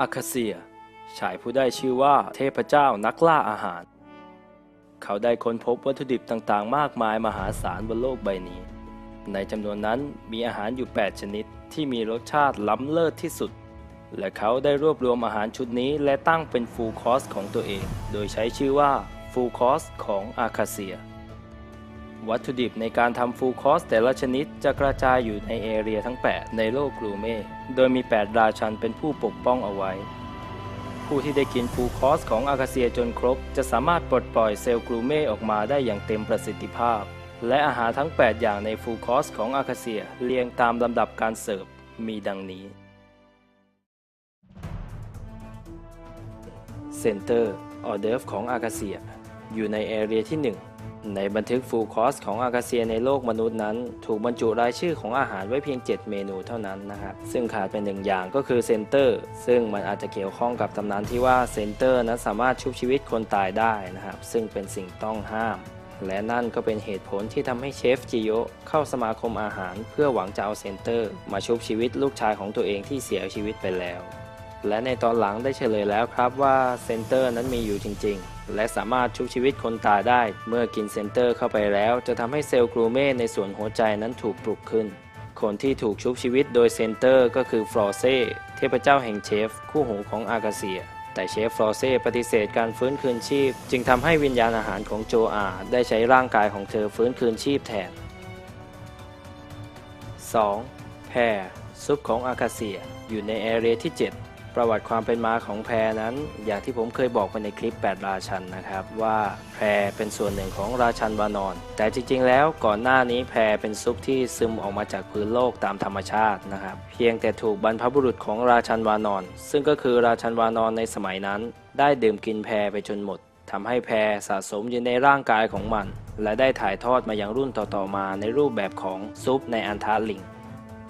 อาคาเซีย ชายผู้ได้ชื่อว่าเทพเจ้านักล่าอาหาร เขาได้ค้นพบวัตถุดิบต่างๆ มากมายมหาศาลบนโลกใบนี้ ในจำนวนนั้นมีอาหารอยู่ 8 ชนิดที่มีรสชาติล้ำเลิศที่สุด และเขาได้รวบรวมอาหารชุดนี้และตั้งเป็นฟูลคอร์สของตัวเอง โดยใช้ชื่อว่าฟูลคอร์สของอาคาเซีย วัตถุดิบในการทำฟูลคอสแต่ละชนิดจะกระจายอยู่ในเอเรียทั้ง 8 ในโลกกลูเม่ โดยมี 8 ราชันเป็นผู้ปกป้องเอาไว้ ผู้ที่ได้กินฟูลคอสของอาคาเซียจนครบ จะสามารถปลดปล่อยเซลล์กลูเม่ออกมาได้อย่างเต็มประสิทธิภาพ และอาหารทั้ง 8 อย่างในฟูลคอสของอาคาเซียเรียงตามลำดับการเสิร์ฟมีดังนี้เซนเตอร์ออเดิร์ฟของอาคาเซียอยู่ในเอเรียที่ 1 ในบันทึกฟูลคอสของอาคาเซียในโลกมนุษย์นั้น ถูกบรรจุรายชื่อของอาหารไว้เพียง 7 เมนูเท่านั้นนะครับ ซึ่งขาดเป็นหนึ่งอย่างก็คือเซนเตอร์ ซึ่งมันอาจจะเกี่ยวข้องกับตำนานที่ว่าเซนเตอร์นั้นสามารถชุบชีวิตคนตายได้นะครับ ซึ่งเป็นสิ่งต้องห้าม และนั่นก็เป็นเหตุผลที่ทำให้เชฟจิโยเข้าสมาคมอาหาร เพื่อหวังจะเอาเซนเตอร์ มาชุบชีวิตลูกชายของตัวเองที่เสียชีวิตไปแล้ว และในตอนหลังได้เฉลยแล้วครับว่าเซนเตอร์นั้นมีอยู่จริง ๆ และสามารถชุบชีวิตคนตายได้ เมื่อกินเซนเตอร์เข้าไปแล้ว จะทำให้เซลล์กรูเม่ในส่วนหัวใจนั้นถูกปลุกขึ้น คนที่ถูกชุบชีวิตโดยเซนเตอร์ก็คือฟรอเซ่เทพเจ้าแห่งเชฟ คู่หูของอากาเซีย แต่เชฟฟรอเซ่ปฏิเสธการฟื้นคืนชีพ จึงทำให้วิญญาณอาหารของโจอาได้ใช้ร่างกายของเธอฟื้นคืนชีพแทน 2. แพรซุปของอากาเซียอยู่ในแอเรียที่ 7 ประวัติความเป็นมาของแพรนั้น อย่างที่ผมเคยบอกไปในคลิป 8 ราชันนะครับ ว่าแพรเป็นส่วนหนึ่งของราชันวานอน แต่จริงๆ แล้วก่อนหน้านี้แพรเป็นซุปที่ซึมออกมาจากพื้นโลกตามธรรมชาตินะครับ เพียงแต่ถูกบรรพบุรุษของราชันวานอน ซึ่งก็คือราชันวานอนในสมัยนั้น ได้ดื่มกินแพรไปจนหมดทำให้แพรสะสมอยู่ในร่างกายของมัน และได้ถ่ายทอดมายังรุ่นต่อๆมาในรูปแบบของซุปในอันทาลิง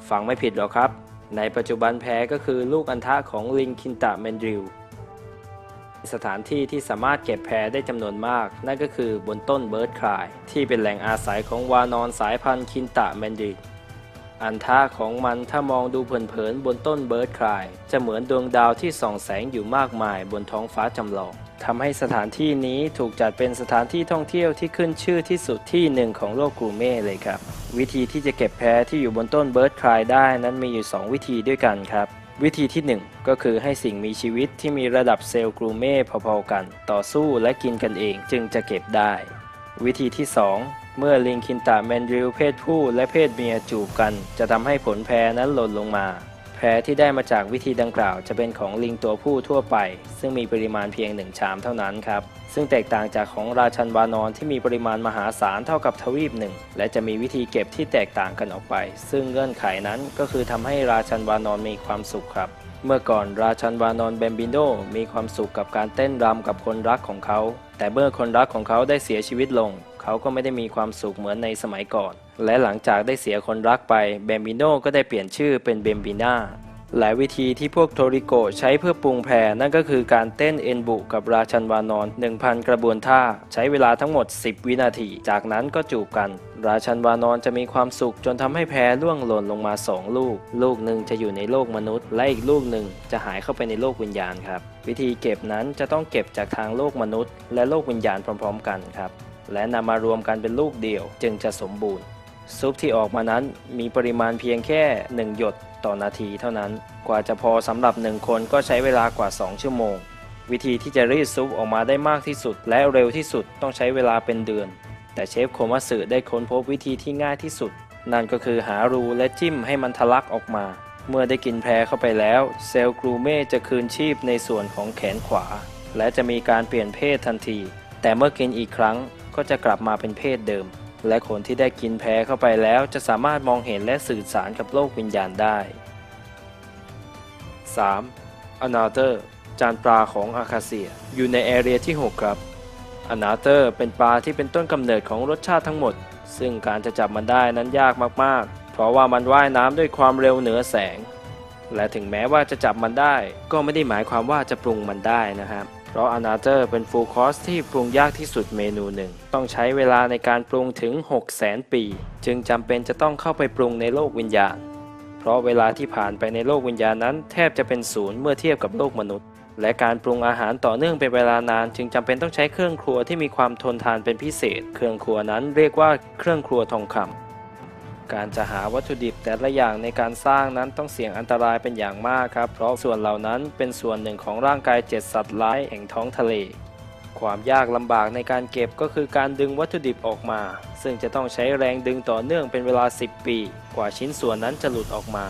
ฟังไม่ผิดหรอกครับ ในปัจจุบันแพรก็คือลูกอันทะของลิงคินตะเมนดิลสถานที่ที่สามารถเก็บแพรได้จำนวนมาก นั่นก็คือบนต้นเบิร์ดคลาย ที่เป็นแหล่งอาศัยของวานอนสายพันธุ์คินตะเมนดิลอันท่าของมันถ้ามองดูเผินๆบนต้นเบิร์ดคลาย จะเหมือนดวงดาวที่ส่องแสงอยู่มากมายบนท้องฟ้าจำลองทำให้สถานที่นี้ถูกจัดเป็นสถานที่ท่องเที่ยวที่ขึ้นชื่อที่สุดที่หนึ่งของโลกกรูเม่เลยครับ วิธีที่จะเก็บแพ้ที่อยู่บนต้นเบิร์ดคลายได้นั้นมีอยู่ 2 วิธีด้วยกันครับ วิธีที่ 1 ก็คือให้สิ่งมีชีวิตที่มีระดับเซลล์กรูเม่พอๆกัน ต่อสู้และกินกันเองจึงจะเก็บได้ วิธีที่ 2 เมื่อลิงคินตาแมนดริลเพศผู้และเพศเมียจูบกัน จะทำให้ผลแพ้นั้นหล่นลงมา แพรที่ได้มาจากวิธีดังกล่าวจะเป็นของลิงตัวผู้ทั่วไป ซึ่งมีปริมาณเพียงหนึ่งชามเท่านั้นครับ ซึ่งแตกต่างจากของราชันวานอนที่มีปริมาณมหาศาลเท่ากับทวีปหนึ่ง และจะมีวิธีเก็บที่แตกต่างกันออกไป ซึ่งเงื่อนไขนั้นก็คือทำให้ราชันวานอนมีความสุขครับ เมื่อก่อนราชันวานอนเบมบิโนมีความสุขกับการเต้นรำกับคนรักของเขา แต่เมื่อคนรักของเขาได้เสียชีวิตลง เขาก็ไม่ได้มีความสุขเหมือนในสมัยก่อน และหลังจากได้เสียคนรักไปเบมบิโนก็ได้เปลี่ยนชื่อเป็นเบมบิน่าหลายวิธีที่พวกโทริโกใช้เพื่อปรุงแพรนั่นก็คือการเต้นเอ็นบุกับราชันวานอน 1,000 กระบวนท่า ใช้เวลาทั้งหมด 10 วินาที จากนั้นก็จูบกัน ราชันวานอนจะมีความสุขจนทำให้แพรล่วงหล่นลงมา 2 ลูก ลูกหนึ่งจะอยู่ในโลกมนุษย์ และอีกลูกหนึ่งจะหายเข้าไปในโลกวิญญาณครับ วิธีเก็บนั้นจะต้องเก็บจากทางโลกมนุษย์ และโลกวิญญาณพร้อม ๆ กันครับ และนำมารวมกันเป็นลูกเดียวจึงจะสมบูรณ์ ซุปที่ออกมานั้นมีปริมาณเพียงแค่ 1 หยดต่อนาทีเท่านั้น กว่าจะพอสำหรับ 1 คนก็ใช้เวลากว่า 2 ชั่วโมง วิธีที่จะรีดซุปออกมาได้มากที่สุด และเร็วที่สุดต้องใช้เวลาเป็นเดือน แต่เชฟโคมัสึได้ค้นพบวิธีที่ง่ายที่สุด นั่นก็คือหารูและจิ้มให้มันทะลักออกมา เมื่อได้กินแพรเข้าไปแล้ว เซลล์กรูเม่จะคืนชีพในส่วนของแขนขวา และจะมีการเปลี่ยนเพศทันที แต่เมื่อกินอีกครั้ง ก็จะกลับมาเป็นเพศเดิม และคนที่ได้กินแพ้เข้าไปแล้วจะสามารถมองเห็นและสื่อสารกับโลกวิญญาณได้ 3. อนาเตอร์ จานปลาของอาคาเซีย อยู่ในแอเรียที่ 6 ครับอนาเตอร์เป็นปลาที่เป็นต้นกำเนิดของรสชาติทั้งหมด ซึ่งการจะจับมันได้นั้นยากมากๆ เพราะว่ามันว่ายน้ำด้วยความเร็วเหนือแสง และถึงแม้ว่าจะจับมันได้ ก็ไม่ได้หมายความว่าจะปรุงมันได้นะครับ เพราะอนาเตอร์เป็นฟูลคอร์สที่ปรุงยากที่สุดเมนูหนึ่ง ต้องใช้เวลาในการปรุงถึง 6 0 0 0 0 0ปี จึงจำเป็นจะต้องเข้าไปปรุงในโลกวิญญาณ เพราะเวลาที่ผ่านไปในโลกวิญญาณนั้น แทบจะเป็นศูนย์เมื่อเทียบกับโลกมนุษย์ และการปรุงอาหารต่อเนื่องเป็นเวลานาน จึงจำเป็นต้องใช้เครื่องครัวที่มีความทนทานเป็นพิเศษ เครื่องครัวนั้นเรียกว่าเครื่องครัวทองคำ การจะหาวัตถุดิบแต่ละอย่างในการสร้างนั้นต้องเสี่ยงอันตรายเป็นอย่างมากครับ เพราะส่วนเหล่านั้นเป็นส่วนหนึ่งของร่างกายเจ็ดสัตว์ร้ายแห่งท้องทะเล ความยากลำบากในการเก็บก็คือการดึงวัตถุดิบออกมา ซึ่งจะต้องใช้แรงดึงต่อเนื่องเป็นเวลา 10 ปี กว่าชิ้นส่วนนั้นจะหลุดออกมา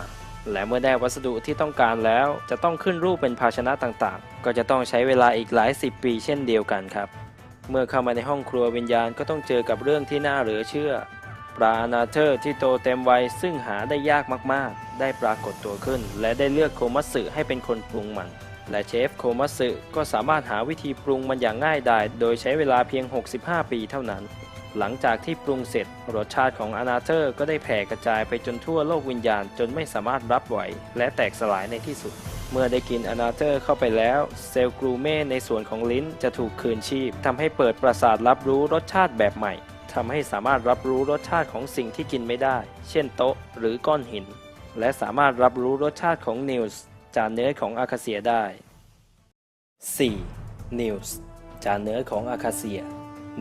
และเมื่อได้วัสดุที่ต้องการแล้ว จะต้องขึ้นรูปเป็นภาชนะต่างๆ ก็จะต้องใช้เวลาอีกหลายสิบปีเช่นเดียวกันครับ เมื่อเข้ามาในห้องครัววิญญาณก็ต้องเจอกับเรื่องที่น่าเหลือเชื่อ ปลาอนาเธอร์ที่โตเต็มวัยซึ่งหาได้ยากมากๆ ได้ปรากฏตัวขึ้น และได้เลือกโคมัตสึให้เป็นคนปรุงมัน และเชฟโคมัตสึก็สามารถหาวิธีปรุงมันอย่างง่ายดายโดยใช้เวลาเพียง 65 ปีเท่านั้น หลังจากที่ปรุงเสร็จ รสชาติของอนาเธอร์ก็ได้แผ่กระจายไปจนทั่วโลกวิญญาณจนไม่สามารถรับไหว และแตกสลายในที่สุดเมื่อได้กินอนาเธอร์เข้าไปแล้ว เซลล์กรูเม่ในส่วนของลิ้นจะถูกคืนชีพทำให้เปิดประสาทรับรู้รสชาติแบบใหม่ ทำให้สามารถรับรู้รสชาติของสิ่งที่กินไม่ได้ เช่นโต๊ะหรือก้อนหิน และสามารถรับรู้รสชาติของนิวส์จานเนื้อของอาคาเซียได้ 4. นิวส์จานเนื้อของอาคาเซีย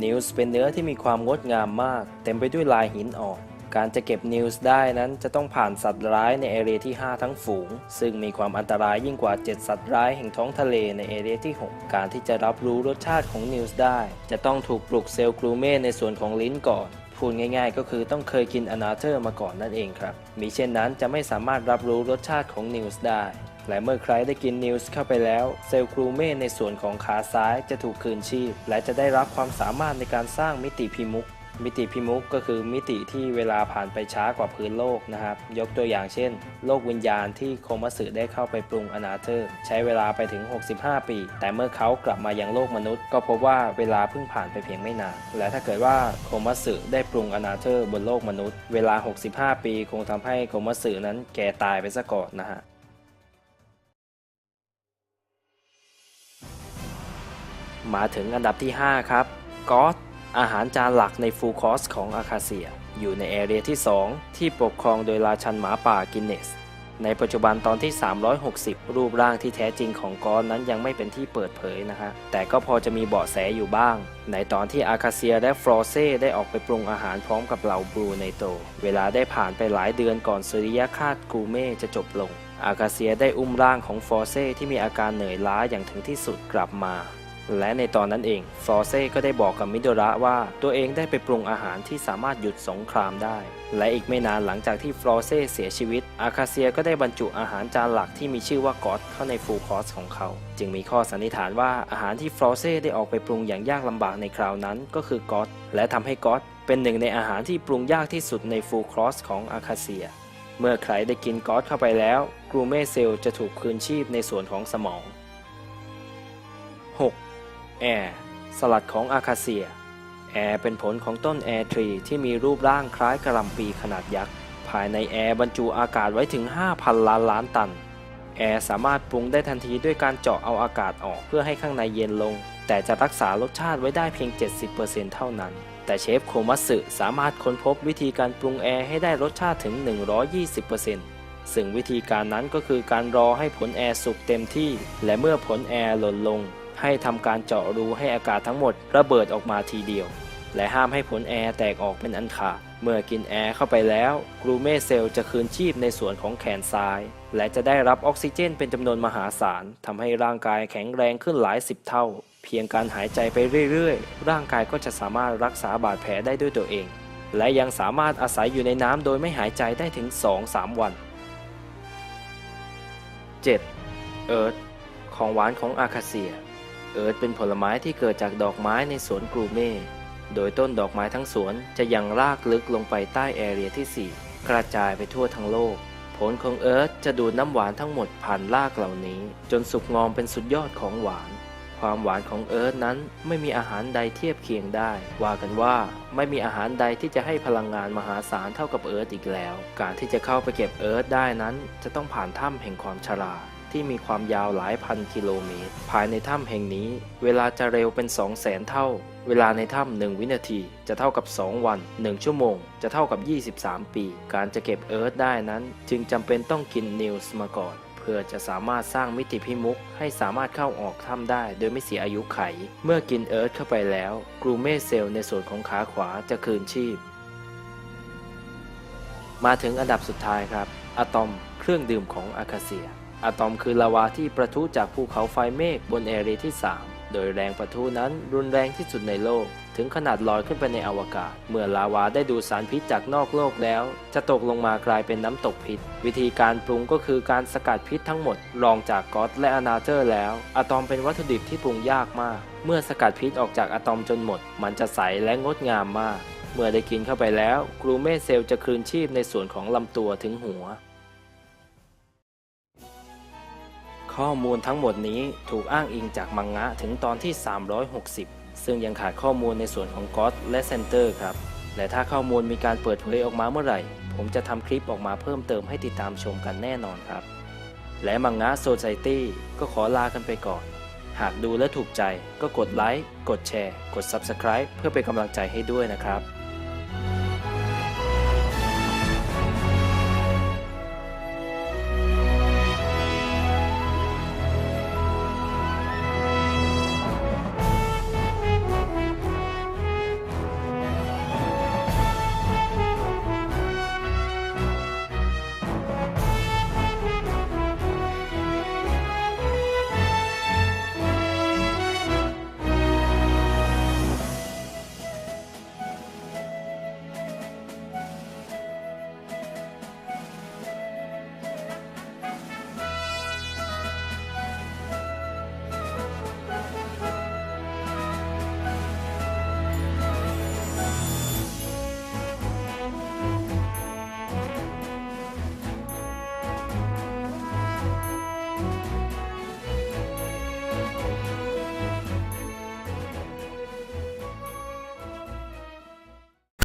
นิวส์เป็นเนื้อที่มีความงดงามมาก เต็มไปด้วยลายหินอ่อน การจะเก็บนิวส์ได้นั้นจะต้องผ่านสัตว์ร้ายในเอเรียที่ 5 ทั้งฝูง ซึ่งมีความอันตรายยิ่งกว่า 7 สัตว์ร้ายแห่งท้องทะเลในเอเรียที่ 6 การที่จะรับรู้รสชาติของนิวส์ได้ จะต้องถูกปลุกเซลล์กลูเมในส่วนของลิ้นก่อน พูดง่ายๆ ก็คือต้องเคยกินอนาเธอร์มาก่อนนั่นเองครับมิเช่นนั้นจะไม่สามารถรับรู้รสชาติของนิวส์ได้และเมื่อใครได้กินนิวส์เข้าไปแล้ว เซลล์กรูเมในส่วนของขาซ้ายจะถูกคืนชีพ และจะได้รับความสามารถในการสร้างมิติพิมุก มิติพิมุกก็คือมิติที่เวลาผ่านไปช้ากว่าพื้นโลกนะครับ ยกตัวอย่างเช่น โลกวิญญาณที่โคมัสึได้เข้าไปปรุงอนาเธอร์ ใช้เวลาไปถึง 65 ปี แต่เมื่อเขากลับมายังโลกมนุษย์ ก็พบว่าเวลาเพิ่งผ่านไปเพียงไม่นาน และถ้าเกิดว่าโคมัสึได้ปรุงอนาเธอร์บนโลกมนุษย์ เวลา 65 ปีคงทำให้โคมัสึนั้นแก่ตายไปซะก่อนนะฮะมาถึงอันดับที่ 5 ครับก อาหารจานหลักในฟูลคอร์สของอาคาเซีย อยู่ในแอเรียที่ 2 ที่ปกครองโดยราชันหมาป่ากินเนส ในปัจจุบันตอนที่ 360 รูปร่างที่แท้จริงของกอนนั้นยังไม่เป็นที่เปิดเผยนะฮะ แต่ก็พอจะมีเบาะแสอยู่บ้าง ในตอนที่อาคาเซียและฟรอเซ่ได้ออกไปปรุงอาหารพร้อมกับเหล่าบรูในโต เวลาได้ผ่านไปหลายเดือนก่อนสุริยคาตกูเม่จะจบลงอาคาเซียได้อุ้มร่างของฟรอเซ่ที่มีอาการเหนื่อยล้าอย่างถึงที่สุดกลับมา และในตอนนั้นเองฟรอเซ่ก็ได้บอกกับมิโดระว่าตัวเองได้ไปปรุงอาหารที่สามารถหยุดสงครามได้ และอีกไม่นานหลังจากที่ฟรอเซ่เสียชีวิต อาคาเซียก็ได้บรรจุอาหารจานหลักที่มีชื่อว่ากอตเข้าในฟูลคอสของเขา จึงมีข้อสันนิษฐานว่าอาหารที่ฟรอเซ่ได้ออกไปปรุงอย่างยากลำบากในคราวนั้นก็คือกอตและทำให้กอตเป็นหนึ่งในอาหารที่ปรุงยากที่สุดในฟูลคอสของอาคาเซีย เมื่อใครได้กินกอตเข้าไปแล้วกรูเมเซลจะถูกคืนชีพในส่วนของสมอง 6. แอร์สลัดของอาคาเซีย แอร์เป็นผลของต้นแอร์ทรีที่มีรูปร่างคล้ายกระลำปีขนาดยักษ์ ภายในแอร์บรรจุอากาศไว้ถึง 5,000 ล้านล้านตัน แอร์สามารถปรุงได้ทันทีด้วยการเจาะเอาอากาศออกเพื่อให้ข้างในเย็นลง แต่จะรักษารสชาติไว้ได้เพียง 70%เท่านั้น แต่เชฟโคมัสึสามารถค้นพบวิธีการปรุงแอร์ให้ได้รสชาติถึง 120%ซึ่งวิธีการนั้นก็คือการรอให้ผลแอร์สุกเต็มที่ และเมื่อผลแอร์หล่นลง ให้ทำการเจาะรูให้อากาศทั้งหมดระเบิดออกมาทีเดียว และห้ามให้ผลแอร์แตกออกเป็นอันขาดเมื่อกินแอร์เข้าไปแล้วกรูเมเซลจะคืนชีพในส่วนของแขนซ้าย และจะได้รับออกซิเจนเป็นจำนวนมหาศาลทำให้ร่างกายแข็งแรงขึ้นหลายสิบเท่า เพียงการหายใจไปเรื่อยๆ ร่างกายก็จะสามารถรักษาบาดแผลได้ด้วยตัวเอง และยังสามารถอาศัยอยู่ในน้ำโดยไม่หายใจได้ถึง 2-3 วัน 7. เอิร์ธของหวานของอาคาเซีย เอิร์ธเป็นผลไม้ที่เกิดจากดอกไม้ในสวนกรูเม่ โดยต้นดอกไม้ทั้งสวนจะยังรากลึกลงไปใต้แอเรียที่ 4 กระจายไปทั่วทั้งโลก ผลของเอิร์ธจะดูดน้ำหวานทั้งหมดผ่านรากเหล่านี้ จนสุกงอมเป็นสุดยอดของหวาน ความหวานของเอิร์ธนั้นไม่มีอาหารใดเทียบเคียงได้ ว่ากันว่าไม่มีอาหารใดที่จะให้พลังงานมหาศาลเท่ากับเอิร์ธอีกแล้ว การที่จะเข้าไปเก็บเอิร์ธได้นั้น จะต้องผ่านถ้ำแห่งความชรา ที่มีความยาวหลายพันกิโลเมตร ภายในถ้ำแห่งนี้ เวลาจะเร็วเป็น 2 0 0แสนเท่า เวลาในถ้ำหนึ่งวินาทีจะเท่ากับ 2 วัน 1 ชั่วโมง จะเท่ากับ 23 ปี การจะเก็บเอิร์ธได้นั้น จึงจำเป็นต้องกินนิวส์มาก่อนเพื่อจะสามารถสร้างมิติพิมุกให้สามารถเข้าออกถ้ำได้โดยไม่เสียอายุไข เมื่อกินเอิร์ธเข้าไปแล้ว กรูเมเซลในส่วนของขาขวาจะคืนชีพ มาถึงอันดับสุดท้ายครับอะตอมเครื่องดื่มของอาคาเซีย อะตอมคือลาวาที่ประทุจากภูเขาไฟเมฆบนแอเรียที่ 3 โดยแรงประทุนั้นรุนแรงที่สุดในโลก ถึงขนาดลอยขึ้นไปในอวกาศ เมื่อลาวาได้ดูดสารพิษจากนอกโลกแล้ว จะตกลงมากลายเป็นน้ำตกพิษ วิธีการปรุงก็คือการสกัดพิษทั้งหมด รองจากก๊อตและอนาเจอร์แล้วอะตอมเป็นวัตถุดิบที่ปรุงยากมาก เมื่อสกัดพิษออกจากอะตอมจนหมด มันจะใสและงดงามมาก เมื่อได้กินเข้าไปแล้วกรูเมเซลจะคืนชีพในส่วนของลำตัวถึงหัว ข้อมูลทั้งหมดนี้ถูกอ้างอิงจากมังงะถึงตอนที่ 360 ซึ่งยังขาดข้อมูลในส่วนของก็อตและเซนเตอร์ครับ และถ้าข้อมูลมีการเปิดเผยออกมาเมื่อไหร่ ผมจะทำคลิปออกมาเพิ่มเติมให้ติดตามชมกันแน่นอนครับ และมังงะโซ c i ตี้ก็ขอลากันไปก่อน หากดูและถูกใจก็กดไลค์ กดแชร์ กด Subscribe เพื่อเป็นกำลังใจให้ด้วยนะครับ